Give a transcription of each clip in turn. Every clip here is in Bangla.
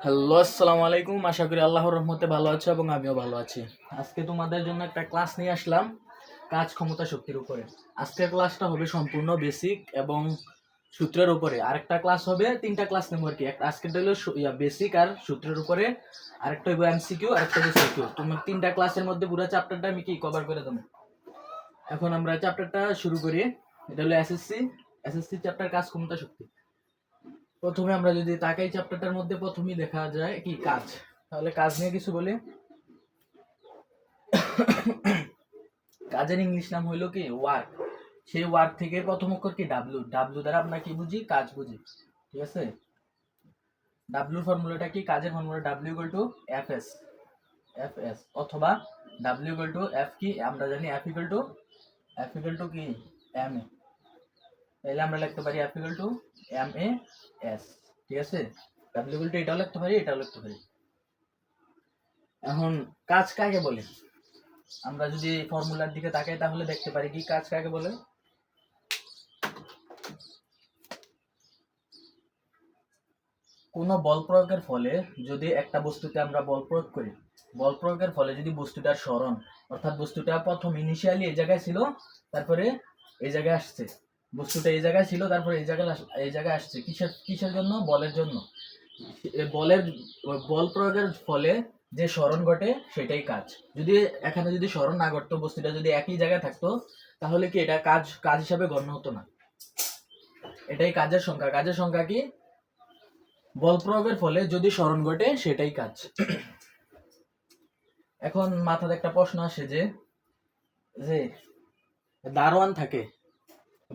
হ্যালো, আসসালামু আলাইকুম। আশা করি আল্লাহর রহমতে ভালো আছো এবং আমিও ভালো আছি। আজকে তোমাদের জন্য একটা ক্লাস নিয়ে আসলাম, কাজ ক্ষমতা শক্তির উপরে। আজকের ক্লাসটা হবে সম্পূর্ণ বেসিক এবং সূত্রের উপরে। আরেকটা ক্লাস হবে, তিনটা ক্লাস নেব আর কি। আজকেরটা হলো বেসিক আর সূত্রের উপরে। আরেকটা হবে এমসিকিউ আরেকটা হবে সিকিউ তোমার তিনটা ক্লাসের মধ্যে পুরো চ্যাপ্টারটা আমি কি কভার করে দেবো? এখন আমরা চ্যাপ্টারটা শুরু করি। এটা হলো এসএসসি এসএসসি চ্যাপ্টার কাজ ক্ষমতা শক্তি। প্রথমে আমরা যদি তাকাই চ্যাপ্টারটার মধ্যে, প্রথমেই দেখা যায় কি, কাজ। তাহলে কাজ নিয়ে কিছু বলি। কাজের ইংলিশ নাম হইল কি? ওয়ার্ক। সেই ওয়ার্ক থেকে প্রথম অক্ষর কি? ডাব্লু ডাব্লু দ্বারা আমরা কি বুঝি? কাজ বুঝি। ঠিক আছে? ডাব্লু ফর্মুলাটা কি? কাজের formula W equal to F S F S অথবা ডাব্লিউ ইকুয়াল টু এফ কি? আমরা জানি F equal to F equal to কি? এম এ তাহলে আমরা লিখতে পারি equal to M A S ঠিক আছে? ইকুয়াল টু এটাও লিখতে পারি, এটাও লিখতে পারি। এখন কাজ কাকে বলে? আমরা যদি ফর্মুলার দিকে তাকাই তাহলে দেখতে পারি, কি কাজ কাকে বলে? কোনো বল প্রয়োগের ফলে যদি একটা বস্তুতে আমরা বল প্রয়োগ করি, বল প্রয়োগের ফলে যদি বস্তুটার স্মরণ, অর্থাৎ বস্তুটা প্রথম ইনিশিয়ালি এই জায়গায় ছিল, তারপরে এই জায়গায় আসছে। বস্তুটা এই জায়গায় ছিল, তারপরে এই জায়গায় এই জায়গায় আসছে। কিসের কিসের জন্য? বলের জন্য। বলের, বল প্রয়োগের ফলে যে স্মরণ ঘটে, সেটাই কাজ। যদি এখানে যদি স্মরণ না ঘটতো, বস্তুটা যদি একই জায়গায় থাকতো, তাহলে কি এটা কাজ কাজ হিসাবে গণ্য হতো না? এটাই কাজের সংখ্যা। কাজের সংখ্যা কি? বল প্রয়োগের ফলে যদি স্মরণ ঘটে, সেটাই কাজ। এখন মাথাতে একটা প্রশ্ন আসে যে যে দারোয়ান থাকে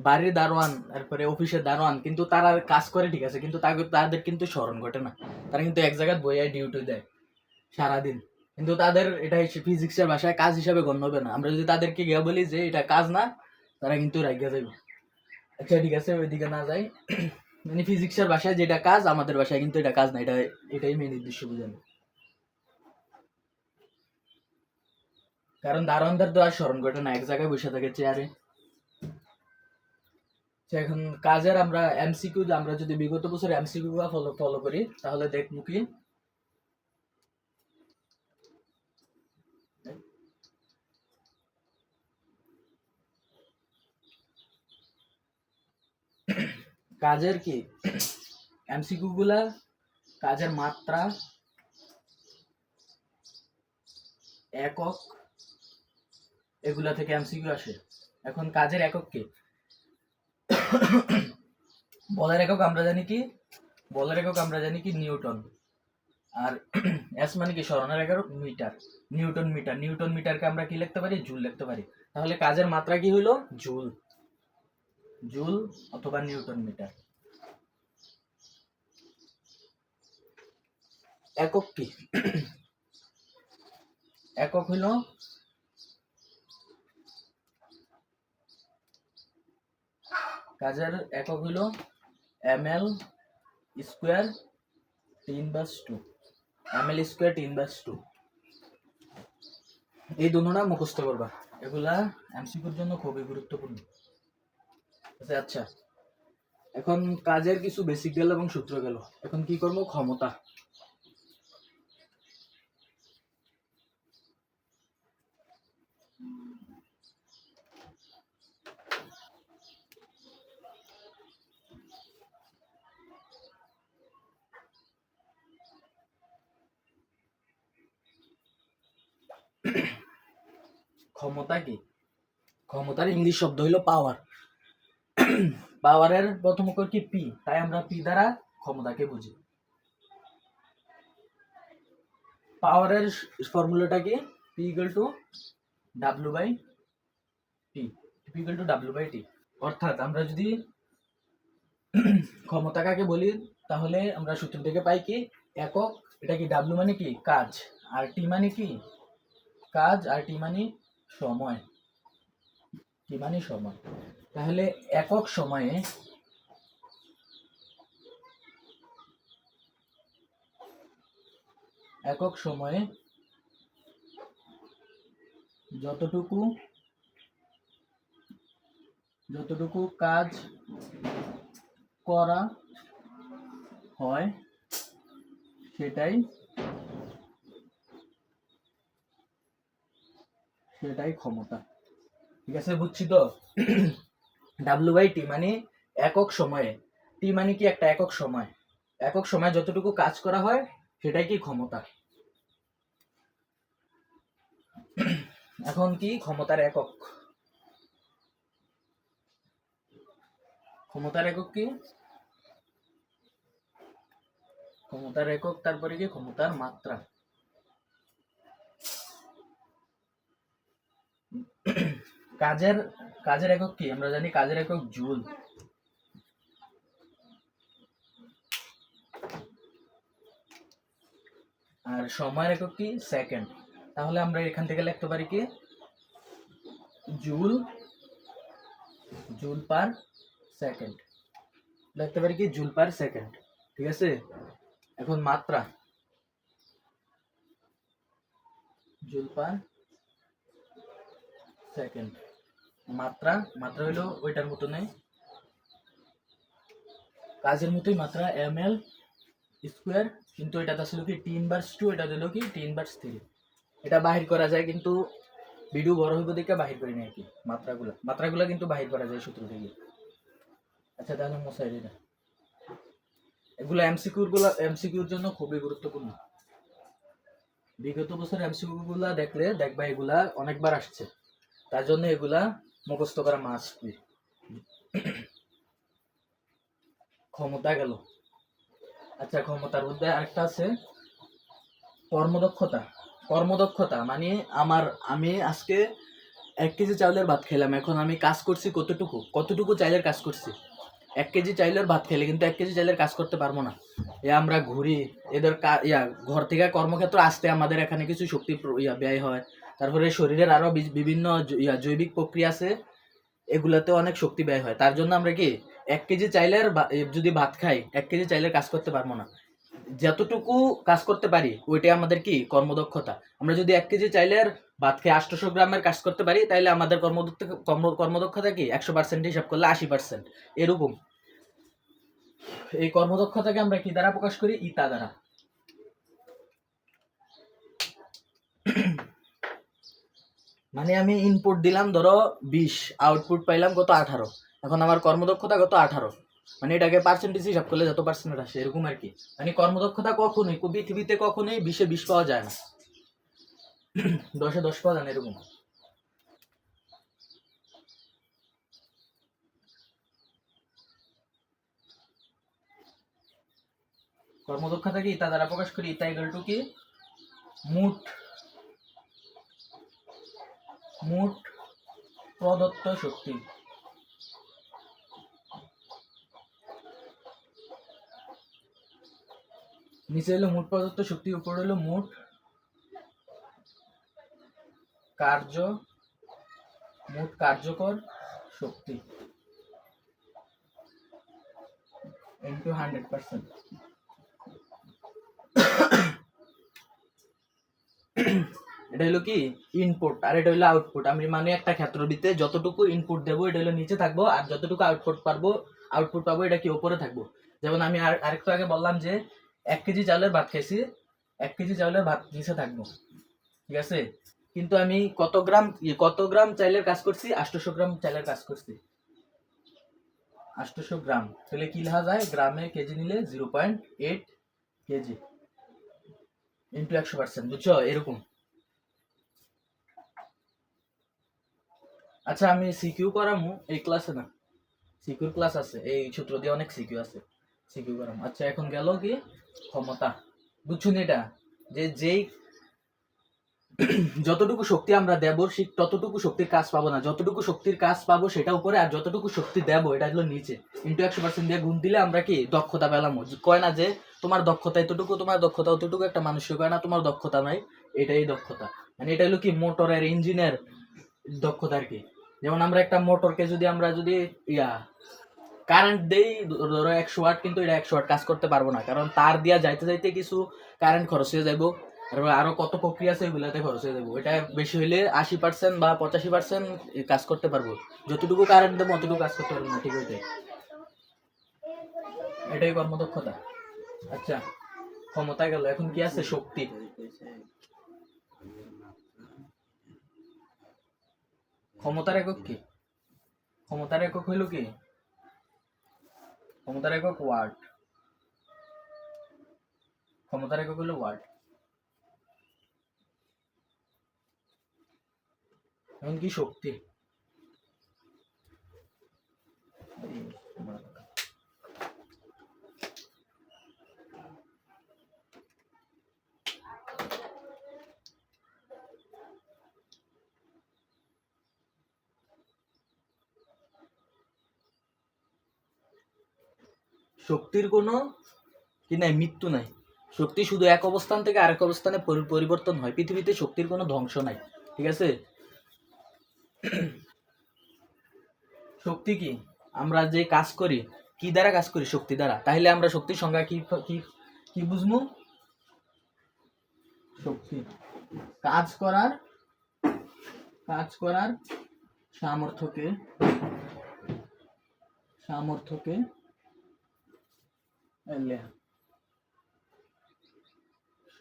বাড়ির দারোয়ান, তারপরে অফিসের দারোয়ান, কিন্তু তারা কাজ করে ঠিক আছে, কিন্তু তাদের কিন্তু স্মরণ ঘটে না। তারা কিন্তু এক জায়গায় বইয়ে ডিউটি দেয় সারাদিন। কিন্তু তাদের এটা ফিজিক্সের ভাষায় কাজ হিসাবে গণ্য হবে না। আমরা যদি তাদেরকে গিয়ে বলি যে এটা কাজ না, তারা কিন্তু রাগিয়া যাবে আচ্ছা ঠিক আছে, ওইদিকে না যাই। মানে ফিজিক্সের ভাষায় যেটা কাজ, আমাদের ভাষায় কিন্তু এটা কাজ না। এটা এটাই মেন উদ্দেশ্য বুঝানো। কারণ দারোয়ানদের তো আর স্মরণ ঘটে না। এক জায়গায় বসে থাকে চেয়ারে এখন কাজের আমরা এমসিকিউ আমরা যদি বিগত বছর এমসিকিউ ফলো ফলো করি, তাহলে দেখব কি? কাজের কি? এমসিকিউ গুলা কাজের মাত্রা একক, এগুলা থেকে এমসিকিউ আসে। এখন কাজের একক কি? বলের একক আমরা জানি কি? বলের একক আমরা জানি কি? নিউটন। আর এস মানে কি? স্মরণের একক মিটার। Newton metre. নিউটন মিটারকে আমরা কি লিখতে পারি? জুল লিখতে পারি। তাহলে কাজের মাত্রা কি হলো জুল। জুল অথবা নিউটন মিটার। একক কি? একক হলো কাজের একক হলো এম এল স্কোয়ার তিন বাস টু। এম এল স্কোয়ার তিন বাস টু। এই দুটোটা মুখস্থ করবা। এগুলা এমসিকিউর জন্য খুবই গুরুত্বপূর্ণ। আচ্ছা, আচ্ছা। এখন কাজের কিছু বেসিক গেল এবং সূত্র গেল। এখন কি করব? ক্ষমতা। ক্ষমতা কি? ক্ষমতার ইংলিশ শব্দ হইল পাওয়ার পাওয়ারের প্রথম অক্ষর কি? পি তাই আমরা পি দ্বারা ক্ষমতাকে বুঝি। পাওয়ারের ফর্মুলাটা কি? P equal to W by T P equal to W by T অর্থাৎ আমরা যদি ক্ষমতা কাকে বলি? তাহলে আমরা সূত্র থেকে পাই কি? একক। এটা কি ডাব্লিউ মানে কি? কাজ। আর টি মানে কি? কাজ। আর টি মানে সময়। টি মানে সময়। তাহলে একক সময়ে একক সময়ে যতটুকু যতটুকু কাজ করা হয় সেটাই সেটাই ক্ষমতা। ঠিক আছে, বুঝছি তো? ডাব্লিউ বাই টি মানে একক সময়ে। টি মানে কি একটা একক সময়? একক সময় যতটুকু কাজ করা হয়, সেটাই কি ক্ষমতা? এখন কি ক্ষমতার একক? ক্ষমতার একক কি? ক্ষমতার একক, তারপরে কি? ক্ষমতার মাত্রা। কাজের কাজের একক কি? আমরা জানি কাজের একক জুল। আর সময়ের একক কি? সেকেন্ড। তাহলে আমরা এখান থেকে লিখতে পারি কি? Joule joule per second. লিখতে পারি কি? Joule per second. ঠিক আছে? এখন মাত্রা। জুল পার সেকেন্ড মাত্রা মাত্রা হলো ওইটার মতো নেই। কাজের মতোই মাত্রা এম এল স্কোয়ার কিন্তু এটা ছিল কি টি ইনভার্স টু এটা দিল কি টি ইনভার্স থ্রি এটা বাহির করা যায়, কিন্তু ভিডিও বড় হইব দেখে বাহির করি না আর কি, মাত্রাগুলো। মাত্রাগুলো কিন্তু বাহির করা যায় সূত্র থেকে। আচ্ছা তাহলে মশাই এটা। এগুলো এমসিকিউরগুলো এমসিকিউর জন্য খুবই গুরুত্বপূর্ণ। বিগত বছর এমসিকিউ গুলা দেখলে, দেখবা এগুলা অনেকবার আসছে। তার জন্য এগুলা মুখস্থ করা মাস্ট ক্ষমতা গেল। আচ্ছা ক্ষমতার মধ্যে আরেকটা আছে। কর্মদক্ষতা। কর্মদক্ষতা মানে আমার, আমি আজকে এক কেজি চাউলের ভাত খেলাম। এখন আমি কাজ করছি কতটুকু? কতটুকু চাইলের কাজ করছি? এক কেজি চাইলের ভাত খেলে কিন্তু এক কেজি চাইলের কাজ করতে পারব না। এ আমরা ঘুরি, এদের ইয়া, ঘর থেকে কর্মক্ষেত্র আসতে আমাদের এখানে কিছু শক্তি ইয়া, ব্যয় হয়। তারপরে শরীরের আরও বি- বিভিন্ন জৈবিক প্রক্রিয়া আছে, এগুলাতে অনেক শক্তি ব্যয় হয়। তার জন্য আমরা কি, এক কেজি চাইলের বা- যদি ভাত খাই, এক কেজি চাইলের কাজ করতে পারব না। যতটুকু কাজ করতে পারি, ওইটাই আমাদের কি, কর্মদক্ষতা। আমরা যদি এক কেজি চাইলের ভাত খেয়ে আটশোশো গ্রামের কাজ করতে পারি তাহলে আমাদের কর্ম- কর্মদক্ষতা কি, একশো পার্সেন্ট হিসাব করলে আশি পার্সেন্ট। এরকম। এই কর্মদক্ষতাকে আমরা কি দ্বারা প্রকাশ করি? ইতা দ্বারা। মানে আমি ইনপুট দিলাম, ধরো, বিশ আউটপুট পাইলাম কত আঠারো। এখন আমার কর্মদক্ষতা কত আঠারো? মানে এটাকে পার্সেন্টেজ হিসাব করলে যত পার্সেন্ট আসে, এরকম আর কি। মানে কর্মদক্ষতা কখনোই পৃথিবীতে কখনোই বিশে বিশ পাওয়া যায় না। দশে দশ পাওয়া যায় না, এরকম। কর্মদক্ষতা কি? তা দ্বারা প্রকাশ করি, তা ইকুয়াল টু কি? মুঠ মুঠ প্রদত্ত শক্তি। নিচে হলো মোট প্রদত্ত শক্তি, উপরে হলো মোট কার্য, মোট কার্যকর শক্তি। ইন্টু হান্ড্রেড পার্সেন্ট এটা হলো কি? ইনপুট আর এটা হলো আউটপুট আমি মানে একটা ক্ষেত্রবিতে যতটুকু ইনপুট দেবো, এটা হলো নিচে থাকব, আর যতটুকু আউটপুট পারব আউটপুট পাবো, এটা কি উপরে থাকব? যেমন আমি আর আরেকটু আগে বললাম যে, এক কেজি চাউলের ভাত খেয়েছি, এক কেজি চাউলের ভাত নিচে থাকব। ঠিক আছে? কিন্তু আমি কত গ্রাম কত গ্রাম চাইলের কাজ করছি? আটশোশো গ্রাম চাইলের কাজ করছি। আটশোশো গ্রাম। তাহলে কি লেখা যায়? গ্রামে কেজি নিলে zero point eight KG into একশো পার্সেন্ট বুঝছ? এরকম। আচ্ছা আমি সিকিউ করামু এই ক্লাসে না। সিকিউর ক্লাস আছে, এই সূত্র দিয়ে অনেক সিকিউ আছে। সিকিউ করামু। আচ্ছা এখন গেল কি? ক্ষমতা। বুঝছুন এটা? যে যেই যতটুকু শক্তি আমরা দেব ঠিক ততটুকু শক্তির কাজ পাবো না। যতটুকু শক্তির কাজ পাবো সেটা উপরে আর যতটুকু শক্তি দেব, এটা হলো নিচে। ইন্টু একশো পার্সেন্ট দিয়ে গুণ দিলে আমরা কি? দক্ষতা পেলাম। কয় না যে, তোমার দক্ষতা এতটুকু, তোমার দক্ষতা অতটুকু একটা মানুষের কয় না, তোমার দক্ষতা নাই। এটাই দক্ষতা। মানে এটা হলো কি? মোটরের ইঞ্জিনের দক্ষতা আর কি? যেমন আমরা একটা মোটরকে যদি আমরা যদি, ইয়া কারেন্ট দেই, ধরো একশো ওয়াট কিন্তু এটা একশো ওয়াট কাজ করতে পারব না। কারণ তার দিয়া যাইতে যাইতে কিছু কারেন্ট খরচ হয়ে তারপর আরও কত প্রক্রিয়া আছে ওইগুলাতে খরচ হয়ে যাব এটা বেশি হইলে আশি পার্সেন্ট বা পঁচাশি পার্সেন্ট কাজ করতে পারব। যতটুকু কারেন্ট দেবো, অতটুকু কাজ করতে পারব না, ঠিক ওইটাই এটাই কর্মদক্ষতা। আচ্ছা ক্ষমতা গেল। এখন কি আছে? শক্তি। ক্ষমতার একক কি ক্ষমতার একক হইল কি ক্ষমতার একক ওয়ার্ড ক্ষমতার একক হইল ওয়ার্ড এমনকি শক্তি শক্তির কোনো কি নাই, মৃত্যু নাই। শক্তি শুধু এক অবস্থান থেকে আরেক অবস্থানে পরি- পরিবর্তন হয়। পৃথিবীতে শক্তির কোনো ধ্বংস নাই, ঠিক আছে? শক্তি কি? আমরা যে কাজ করি, কি দ্বারা কাজ করি শক্তি দ্বারা? তাহলে আমরা শক্তির সংজ্ঞা কি কি বুঝব? শক্তি। কাজ করার কাজ করার সামর্থ্যকে সামর্থ্যকে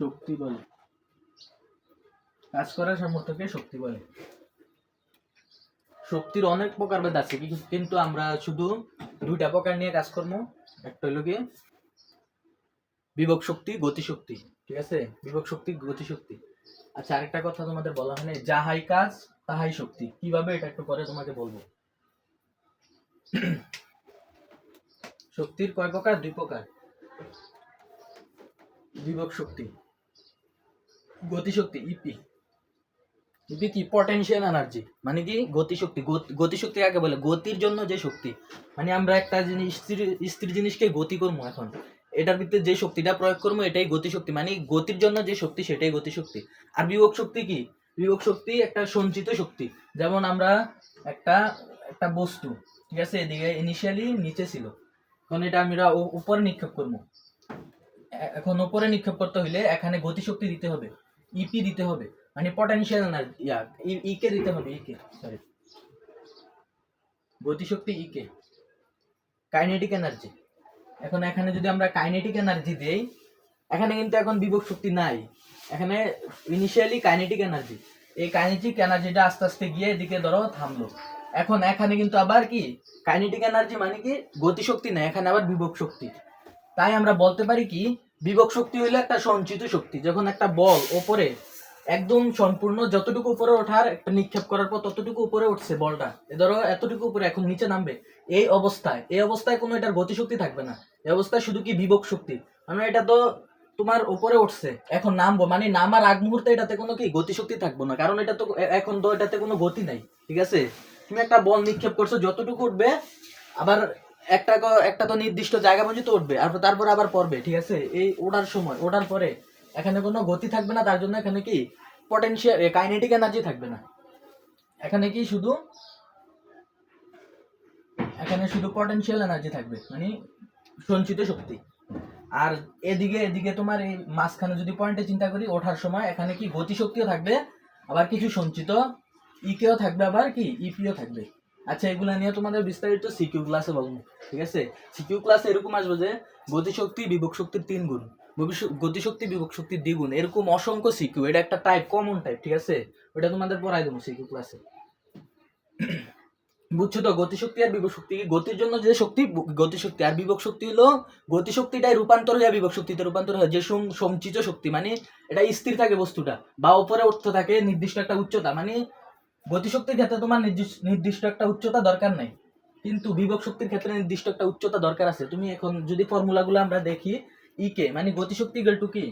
শক্তি বলে। কাজ করার সামর্থ্যকে শক্তি বলে। শক্তির অনেক প্রকার ভেদ আছে, কিন্তু আমরা শুধু দুইটা প্রকার নিয়ে কাজ করব। একটা হলো কি বিভব শক্তি, গতি শক্তি। ঠিক আছে? বিভব শক্তি, গতি শক্তি। আচ্ছা আরেকটা কথা তোমাদের বলা হয় নাই যাহাই কাজ, তাহাই শক্তি। কীভাবে এটা একটু পরে তোমাকে বলব? শক্তির কয় প্রকার? দুই প্রকার। বিভব শক্তি, গতিশক্তি ইপি ইপি কি? পটেনশিয়াল এনার্জি মানে কি? গতিশক্তি, গত- গতিশক্তি কাকে বলে? গতির জন্য যে শক্তি। মানে আমরা একটা জিনিস, স্থির জিনিসকে গতি করব এখন। এটার ভিতরে যে শক্তিটা প্রয়োগ করব, এটাই গতিশক্তি। মানে গতির জন্য যে শক্তি, সেটাই গতিশক্তি। আর বিভব শক্তি কি? বিভব শক্তি একটা সঞ্চিত শক্তি। যেমন আমরা একটা একটা বস্তু, ঠিক আছে? এদিকে ইনিশিয়ালি নিচে ছিল। এখন এটা আমরা উপরে নিক্ষেপ করব। এখন উপরে নিক্ষেপ করতে হইলে এখানে গতিশক্তি দিতে হবে। ইপি দিতে হবে। মানে পটেনশিয়াল এনার্জি ইয়া ইকে দিতে হবে ইকে সরি গতিশক্তি ইকে কাইনেটিক এনার্জি এখন এখানে যদি আমরা কাইনেটিক এনার্জি দেই, এখানে কিন্তু এখন বিভব শক্তি নাই। এখানে ইনিশিয়ালি কাইনেটিক এনার্জি এই কাইনেটিক এনার্জিটা আস্তে আস্তে গিয়ে এদিকে ধরো থামলো। এখন এখানে কিন্তু আবার কি? কাইনেটিক এনার্জি মানে কি? গতিশক্তি না এখানে আবার বিভব শক্তি। তাই আমরা বলতে পারি কি বিভব শক্তি হইল একটা সঞ্চিত শক্তি। যখন একটা বল ওপরে একদম সম্পূর্ণ যতটুকু উপরে ওঠার একটা নিক্ষেপ করার পর ততটুকু উপরে উঠছে বলটা। ধরো এতটুকু উপরে, এখন নিচে নামবে। এই অবস্থায় এই অবস্থায় কোনো এটার গতিশক্তি থাকবে না। এই অবস্থায় শুধু কি বিভব শক্তি? মানে এটা তো তোমার উপরে উঠছে, এখন নামবো। মানে নামার আগ মুহূর্তে এটাতে কোনো কি গতিশক্তি থাকব না। কারণ এটা তো এখন তো এটাতে কোনো গতি নাই, ঠিক আছে? তুমি একটা বল নিক্ষেপ করছ, যতটুকু উঠবে, আবার একটা একটা তো নির্দিষ্ট জায়গা পর্যন্ত উঠবে, আর তারপর আবার পড়বে, ঠিক আছে? এই ওঠার সময়, ওঠার পরে এখানে কোনো গতি থাকবে না, তার জন্য এখানে কি পটেনশিয়াল কাইনেটিক এনার্জি থাকবে না। এখানে কি শুধু, এখানে শুধু পটেনশিয়াল এনার্জি থাকবে মানে সঞ্চিত শক্তি। আর এদিকে এদিকে তোমার এই মাঝখানে যদি পয়েন্টে চিন্তা করি, ওঠার সময় এখানে কি গতিশক্তিও থাকবে, আবার কিছু সঞ্চিত ইকেও থাকবে, আবার কি ইপিও থাকবে। আচ্ছা এগুলা নিয়ে তোমাদের বিস্তারিত সিকিউ ক্লাসে বলব, ঠিক আছে? সিকিউ ক্লাসে এরকম আসবে যে, গতিশক্তি, বিভব শক্তির তিন গুণ গতিশক্তি, বিভব শক্তির দ্বিগুণ, এরকম অসংখ্য সিকিউ এটা একটা টাইপ কমন টাইপ ঠিক আছে? ওটা তোমাদের পড়াই দেবো সিকিউ ক্লাসে বুঝছ তো? গতিশক্তি আর বিভব শক্তি, গতির জন্য যে শক্তি, গতিশক্তি, আর বিভব শক্তি হলো গতিশক্তিটাই রূপান্তর হয়ে, বিভব শক্তিতে রূপান্তর হয়, যে সঞ্চিত শক্তি মানে এটা স্থির থাকে বস্তুটা, বা উপরে উঠতে থাকে নির্দিষ্ট একটা উচ্চতা মানে গতিশক্তির ক্ষেত্রে তোমার নির্দিষ্ট একটা উচ্চতা দরকার নাই। কিন্তু বিভব শক্তির ক্ষেত্রে নির্দিষ্ট একটা উচ্চতা দরকার আছে। তুমি এখন যদি ফর্মুলাগুলো আমরা দেখি ইকে মানে গতিশক্তি ইকুয়াল টু কি?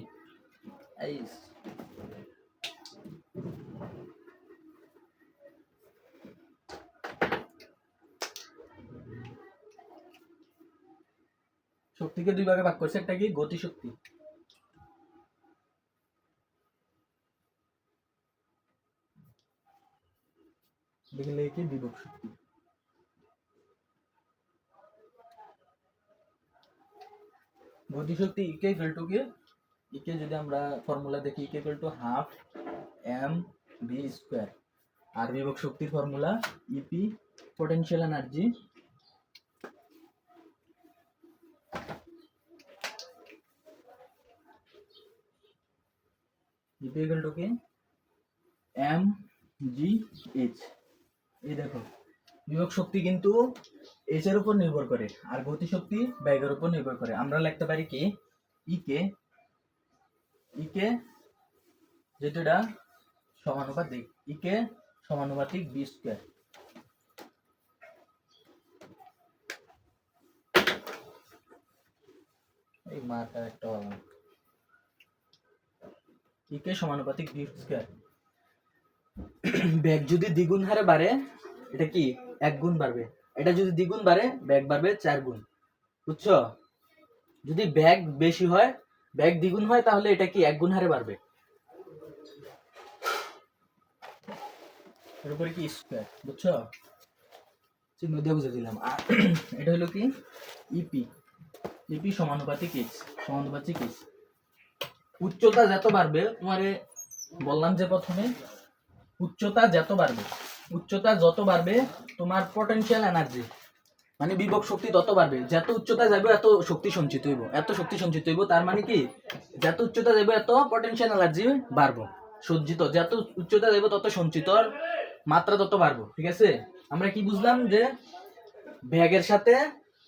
শক্তিকে দুই ভাগে ভাগ করছে, একটা কি? গতিশক্তি। দেখলে কি বিভব শক্তি? গতিশক্তি ইকে ইকুয়াল টু কি? ইকে যদি আমরা ফর্মুলা দেখি EK equal to half M V square আর বিভব শক্তির formula EP potential energy EP equal to কি? এম জি এইচ এই দেখো, বিভব শক্তি কিন্তু এর উপর নির্ভর করে, আর গতি শক্তি ব্যাগের উপর নির্ভর করে। আমরা লিখতে পারি কি? ই কে ই কে যেটা সমানুপাতিক ই কে সমানুপাতিক বি স্কোয়ার এই মারটা একটা ই কে সমানুপাতিক বি স্কোয়ার ব্যাগ যদি দ্বিগুণ হারে বাড়ে, এটা কি? এক গুণ বাড়বে। এটা যদি দ্বিগুণ বাড়ে, ব্যাগ বাড়বে চার গুণ। বুঝছ? যদি ব্যাগ বেশি হয়, ব্যাগ দ্বিগুণ হয়, তাহলে এটা কি এক গুণ হারে বাড়বে? এর উপরে কি স্কোয়ার বুঝছ? চিহ্ন দিয়ে বুঝে দিলাম। এটা হলো কি? ইপি ইপি সমানুপাতিক এইচ সমানুপাতিক এইচ উচ্চতা যত বাড়বে, তোমারে বললাম যে প্রথমে উচ্চতা যত বাড়বে, উচ্চতা যত বাড়বে, তোমার পটেনশিয়াল এনার্জি মানে বিভব শক্তি তত বাড়বে। যত উচ্চতা যাবে এত শক্তি সঞ্চিত হইব। এত শক্তি সঞ্চিত হইব, তার মানে কি? যত উচ্চতা যাবে এত পটেনশিয়াল এনার্জি বাড়বো সজ্জিত যত উচ্চতা যাবে তত সঞ্চিত মাত্রা তত বাড়বো, ঠিক আছে? আমরা কি বুঝলাম যে ব্যাগের সাথে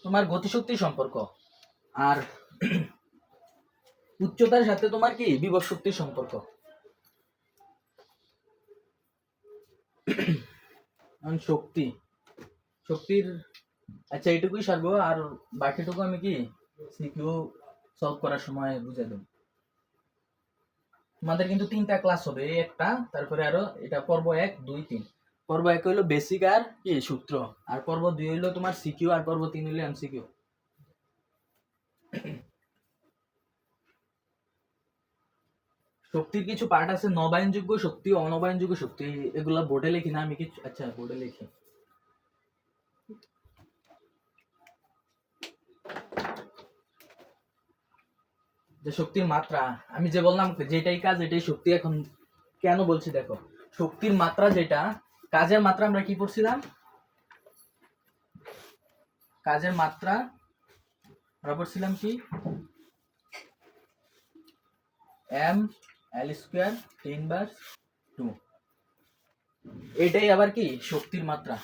তোমার গতিশক্তির সম্পর্ক আর উচ্চতার সাথে তোমার কি? বিভব শক্তির সম্পর্ক। শক্তি। শক্তির আচ্ছা এইটুকুই সারবো, আর বাকিটুকু আমি কি সিকিউ সলভ করার সময় বুঝে দেব। তোমাদের কিন্তু তিনটা ক্লাস হবে, এই একটা, তারপরে আরও এটা পর্ব এক, দুই, তিন। পর্ব এক হইল বেসিক আর কি সূত্র, আর পর্ব দুই হইল তোমার সিকিউ আর পর্ব তিন হইল এমসিকিউ শক্তির কিছু পার্ট আছে, নবায়নযোগ্য শক্তি, অনবায়নযোগ্য শক্তি, এগুলা বোর্ডে লিখি না, আমি কিছু আচ্ছা বোর্ডে লিখি। যে শক্তির মাত্রা, আমি যে বললাম যেটাই কাজ, এটাই শক্তি, এখন কেন বলছি দেখো? শক্তির মাত্রা যেটা, কাজের মাত্রা আমরা কি পড়ছিলাম? কাজের মাত্রা আমরা পড়ছিলাম কি? এম এল স্কোয়ার টেন বার টু এটাই আবার কি? শক্তির মাত্রা।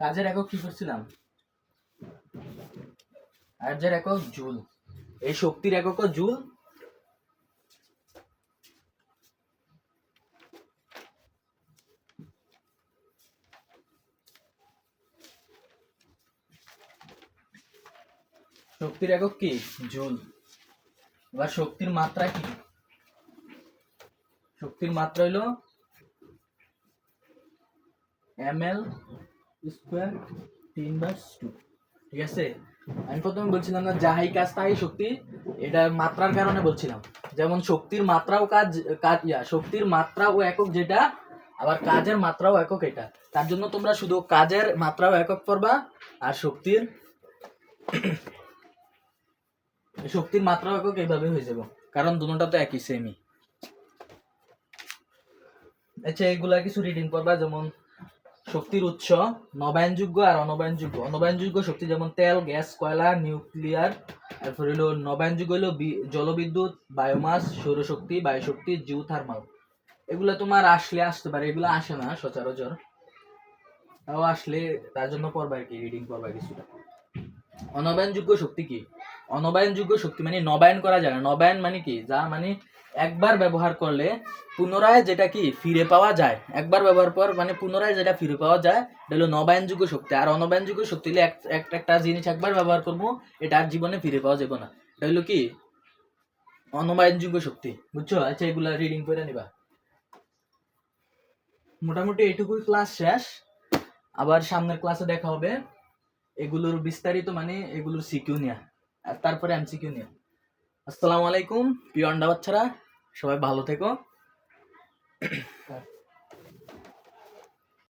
কাজের একক কি করছিলাম? কাজের একক জুল। এই শক্তির একক জুল। শক্তির একক কি? জুল। এবার শক্তির মাত্রা কি? শক্তির মাত্রা হইল এম এল স্কোয়ার তিন বাস টু ঠিক আছে? আমি প্রথমে বলছিলাম না যাহাই কাজ তাই শক্তি, এটা মাত্রার কারণে বলছিলাম। যেমন শক্তির মাত্রাও কাজ কাজ, ইয়া, শক্তির মাত্রা ও একক যেটা, আবার কাজের মাত্রাও একক এটা। তার জন্য তোমরা শুধু কাজের মাত্রাও একক করবা, আর শক্তির শক্তির মাত্রাও একক এইভাবে হয়ে যাব। কারণ দুটোটা তো একই সেমই আচ্ছা এগুলা কিছু রিডিং করবা, যেমন শক্তির উৎস, নবায়নযোগ্য আর অনবায়নযোগ্য। অনবায়নযোগ্য শক্তি যেমন তেল, গ্যাস, কয়লা, নিউক্লিয়ার, তারপর হলো নবায়নযোগ্য হলো জলবিদ্যুৎ বায়োমাস সৌরশক্তি, বায়ুশক্তি জিও থার্মাল এগুলো তোমার আসলে আসতে পারে, এগুলো আসে না, সচরাচর। তাও আসলে তার জন্য পড়বা আর কি রিডিং করবা কিছুটা। অনবায়নযোগ্য শক্তি কি? অনবায়নযোগ্য শক্তি মানে নবায়ন করা যায় না। নবায়ন মানে কি? যা মানে একবার ব্যবহার করলে পুনরায় যেটা কি? ফিরে পাওয়া যায়। একবার ব্যবহার পর মানে পুনরায় যেটা ফিরে পাওয়া যায়, এটা হলো নবায়নযোগ্য শক্তি। আর অনবায়নযোগ্য শক্তি হলে এক- একটা জিনিস একবার ব্যবহার করব, এটা আর জীবনে ফিরে পাওয়া যাবে না। এটা হলো কি? অনবায়নযোগ্য শক্তি। বুঝছ? আচ্ছা এগুলা রিডিং করে নিবা। মোটামুটি এইটুকুই ক্লাস শেষ। আবার সামনের ক্লাসে দেখা হবে। এগুলোর বিস্তারিত মানে এগুলোর সিকিউ নেয়া। আর তারপরে এমসিকিউ নিয়ে। আসসালামু আলাইকুম প্রিয় আন্ডা বাচ্চারা সবাই ভালো থেকো।